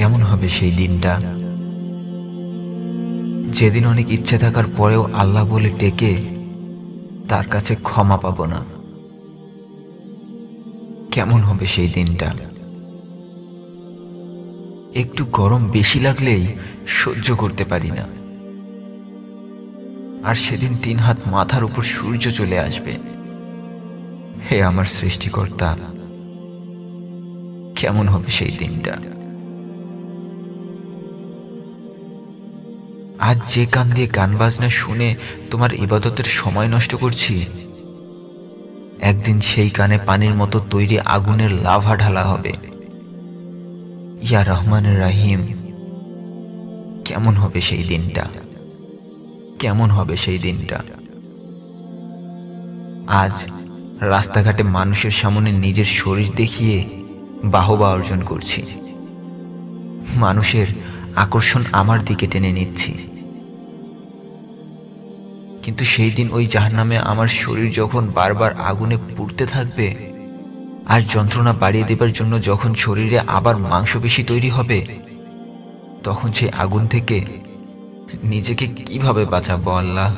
কেমন হবে সেই দিনটা? যেদিন অনেক ইচ্ছে থাকার পরেও আল্লাহ বলে ডেকে তার কাছে ক্ষমা পাব না। কেমন হবে সেই দিনটা? একটু গরম বেশি লাগলেই সহ্য করতে পারি না। আর সেদিন তিন হাত মাথার উপর সূর্য চলে আসবে। হে আমার সৃষ্টিকর্তা, কেমন হবে সেই দিনটা? আজ যে কান দিয়ে গান বাজনা শুনে তোমার ইবাদতের সময় নষ্ট করছি। একদিন সেই কানে পানির মতো তৈরি আগুনের লাভা ঢালা হবে। ইয়া রহমান রাহিম, কেমন হবে সেই দিনটা? কেমন হবে সেই দিনটা? আজ রাস্তাঘাটে মানুষের সামনে নিজের শরীর দেখিয়ে বাহবা অর্জন করছি। মানুষের আকর্ষণ আমার দিকে টেনে নিচ্ছি। কিন্তু সেই দিন ওই জাহান্নামে আমার শরীর যখন বারবার আগুনে পুড়তে থাকবে, আর যন্ত্রণা বাড়িয়ে দেবার জন্য যখন শরীরে আবার মাংসপেশি তৈরি হবে, তখন সেই আগুন থেকে নিজেকে কীভাবে বাঁচাবো আল্লাহ?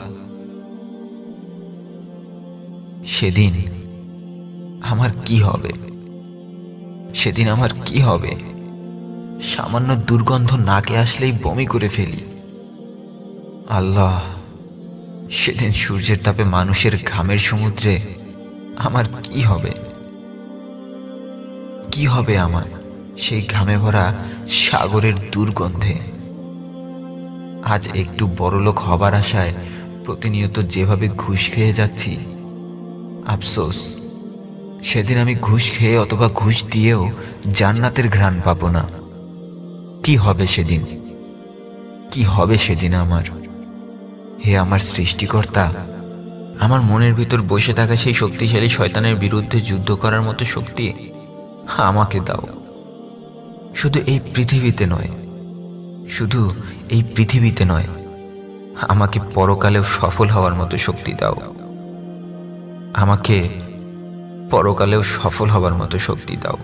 সেদিন আমার কি হবে? সেদিন আমার কি হবে? সামান্য দুর্গন্ধ নাকে আসলেই বমি করে ফেলি। আল্লাহ, সেদিন সূর্যের তাপে মানুষের ঘামের সমুদ্রে আমার কি হবে? কি হবে আমার সেই ঘামে ভরা সাগরের দুর্গন্ধে? আজ একটু বড়লোক হবার আশায় প্রতিনিয়ত যেভাবে ঘুষ খেয়ে যাচ্ছি, আফসোস, সেদিন আমি ঘুষ খেয়ে অথবা ঘুষ দিয়েও জান্নাতের ঘ্রাণ পাবো না। কি হবে সেদিন? কি হবে সেদিন আমার? হে আমার সৃষ্টিকর্তা, আমার মনের ভিতর বসে থাকা সেই শক্তিশালী শয়তানের বিরুদ্ধে যুদ্ধ করার মতো শক্তি আমাকে দাও। শুধু এই পৃথিবীতে নয়, শুধু এই পৃথিবীতে নয়, আমাকে পরকালেও সফল হওয়ার মতো শক্তি দাও। আমাকে পরকালেও সফল হবার মতো শক্তি দাও।